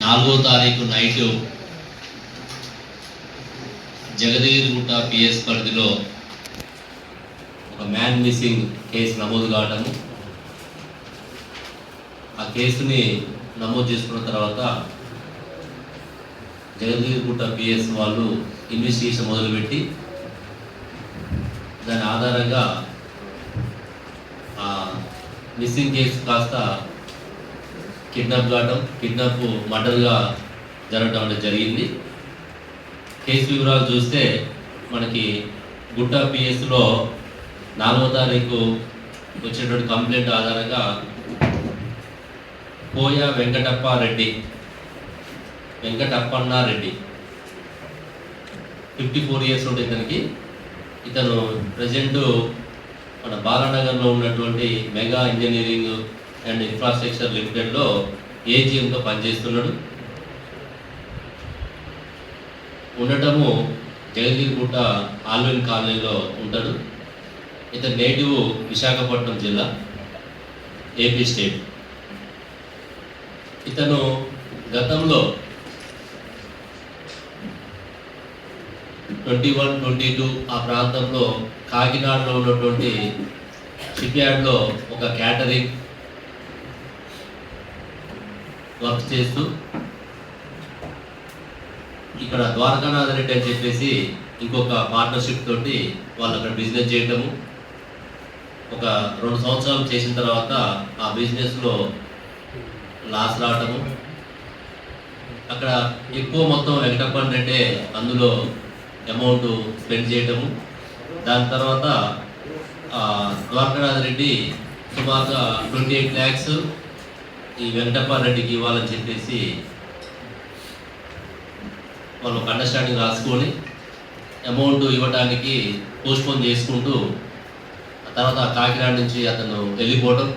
నాలుగో తారీఖు night Jagadgirigutta PS పరిధిలో ఒక మ్యాన్ మిస్సింగ్ కేసు నమోదు కావటము. ఆ కేసుని నమోదు చేసుకున్న తర్వాత జగదగిరిగుట్ట పిఎస్ వాళ్ళు ఇన్వెస్టిగేషన్ మొదలుపెట్టి దాని ఆధారంగా మిస్సింగ్ కేసు కాస్త కిడ్నాప్ కావడం కిడ్నాప్ మర్డర్గా జరగడం అనేది జరిగింది. కేసు వివరాలు చూస్తే మనకి గుట్ట పిఎస్లో నాలుగో తారీఖు వచ్చినటువంటి కంప్లైంట్ ఆధారంగా Poya Venkatappa Reddy Venkatappanna Reddy fifty four years ఉంటే ఇతనికి. ఇతను ప్రజెంటు మన బాలానగర్లో ఉన్నటువంటి మెగా ఇంజనీరింగ్ అండ్ ఇన్ఫ్రాస్ట్రక్చర్ లిమిటెడ్లో ఏజీఎంతో పనిచేస్తున్నాడు. ఉండటము జగదీర్గుట్ట ఆల్విన్ కాలనీలో ఉంటాడు. ఇతని నేటివ్ విశాఖపట్నం జిల్లా ఏపీ స్టేట్. ఇతను గతంలో ట్వంటీ వన్ ట్వంటీ టూ ఆ ప్రాంతంలో కాకినాడలో ఉన్నటువంటి షిప్యార్డ్లో ఒక క్యాటరింగ్ వర్క్ చేస్తూ ఇక్కడ ద్వారకానాథ్ రెడ్డి అని చెప్పేసి ఇంకొక పార్ట్నర్షిప్ తోటి వాళ్ళు అక్కడ బిజినెస్ చేయటము. ఒక రెండు సంవత్సరాలు చేసిన తర్వాత ఆ బిజినెస్లో లాస్ రావటము. అక్కడ ఎక్కువ మొత్తం వెంకటప్పన్ రెడ్డి అందులో అమౌంట్ స్పెండ్ చేయటము. దాని తర్వాత ఆ, రెడ్డి సుమారుగా ట్వంటీ ఎయిట్ ల్యాక్స్ ఈ వెంకటప్ప రెడ్డికి ఇవ్వాలని చెప్పేసి వాళ్ళు ఒక అండర్స్టాండింగ్ రాసుకొని అమౌంట్ ఇవ్వడానికి పోస్ట్పోన్ చేసుకుంటూ తర్వాత కాకినాడ నుంచి అతను వెళ్ళిపోవడం